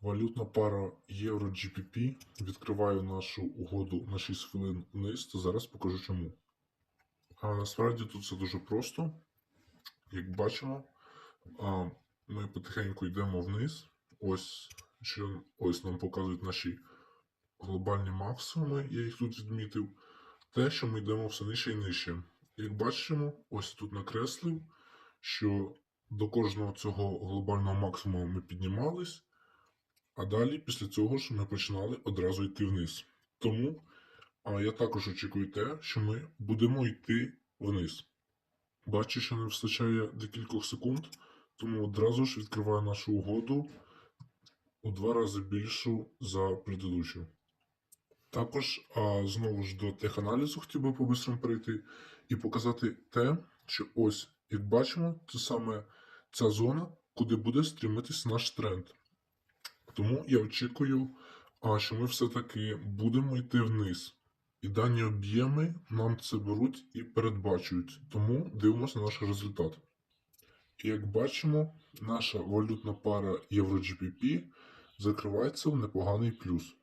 Валютна пара Євро GBP. Відкриваю нашу угоду на 6 хвилин вниз, та зараз покажу чому. А насправді тут все дуже просто. Як бачимо, ми потихеньку йдемо вниз. Ось, що, ось нам показують наші глобальні максимуми, я їх тут відмітив. Те, що ми йдемо все нижче і нижче. Як бачимо, ось тут накреслив, що до кожного цього глобального максимуму ми піднімались, а далі після цього ж ми починали одразу йти вниз. Тому а, я також очікую те, що ми будемо йти вниз. Бачу, що не вистачає декількох секунд, тому одразу ж відкриваю нашу угоду у два рази більшу за предыдущу. Також а, знову ж до теханалізу хотів би по-бистрому перейти і показати те, що ось, як бачимо, це саме ця зона, куди буде стрімитись наш тренд. Тому я очікую, що ми все-таки будемо йти вниз. І дані об'єми нам це беруть і передбачують. Тому дивимося на наш результат. І як бачимо, наша валютна пара Євро-GBP закривається в непоганий плюс.